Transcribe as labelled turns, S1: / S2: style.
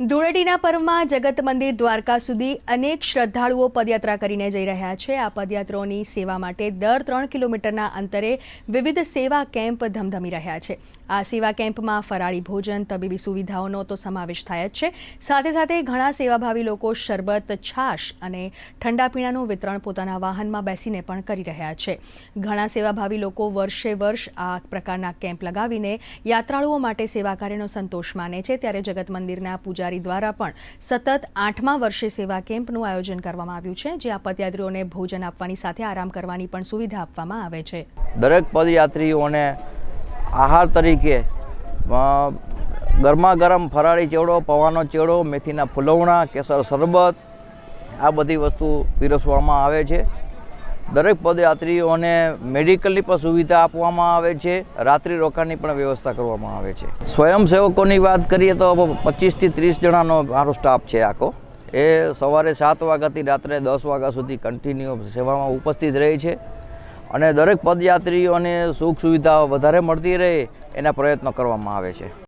S1: ધૂળેટીના પર્વમાં જગત મંદિર દ્વારકા સુધી અનેક શ્રદ્ધાળુઓ પદયાત્રા કરીને જઈ રહ્યા છે. આ પદયાત્રાઓની સેવા માટે દર ત્રણ કિલોમીટરના અંતરે વિવિધ સેવા કેમ્પ ધમધમી રહ્યા છે. આ સેવા કેમ્પમાં ફરાળી ભોજન, તબીબી સુવિધાઓનો તો સમાવેશ થાય જ છે. સાથે સાથે ઘણા સેવાભાવી લોકો શરબત, છાશ અને ઠંડા પીણાનું વિતરણ પોતાના વાહનમાં બેસીને પણ કરી રહ્યા છે. ઘણા સેવાભાવી લોકો વર્ષે વર્ષ આ પ્રકારના કેમ્પ લગાવીને યાત્રાળુઓ માટે સેવા કાર્યનો સંતોષ માને છે. ત્યારે જગત મંદિરના પૂજારી દ્વારા પણ સતત આઠમા વર્ષે સેવા કેમ્પનું આયોજન કરવામાં આવ્યું છે જ્યાં પદયાત્રીઓને ભોજન આપવાની સાથે આરામ કરવાની પણ સુવિધા આપવામાં આવે છે.
S2: દરેક પદયાત્રીઓને આહાર તરીકે ગરમા ગરમ ફરાળી ચેવડો, પવાનો ચેવડો, મેથીના ફૂલવણા, કેસર શરબત, આ બધી વસ્તુ પીરસવામાં આવે છે. દરેક પદયાત્રીઓને મેડિકલની પણ સુવિધા આપવામાં આવે છે, રાત્રિ રોકાણની પણ વ્યવસ્થા કરવામાં આવે છે. સ્વયંસેવકોની વાત કરીએ તો પચીસથી ત્રીસ જણાનો મારો સ્ટાફ છે આખો. એ સવારે સાત વાગ્યાથી રાત્રે દસ વાગ્યા સુધી કન્ટિન્યુ સેવામાં ઉપસ્થિત રહે છે અને દરેક પદયાત્રીઓને સુખ સુવિધાઓ વધારે મળતી રહે એના પ્રયત્નો કરવામાં આવે છે.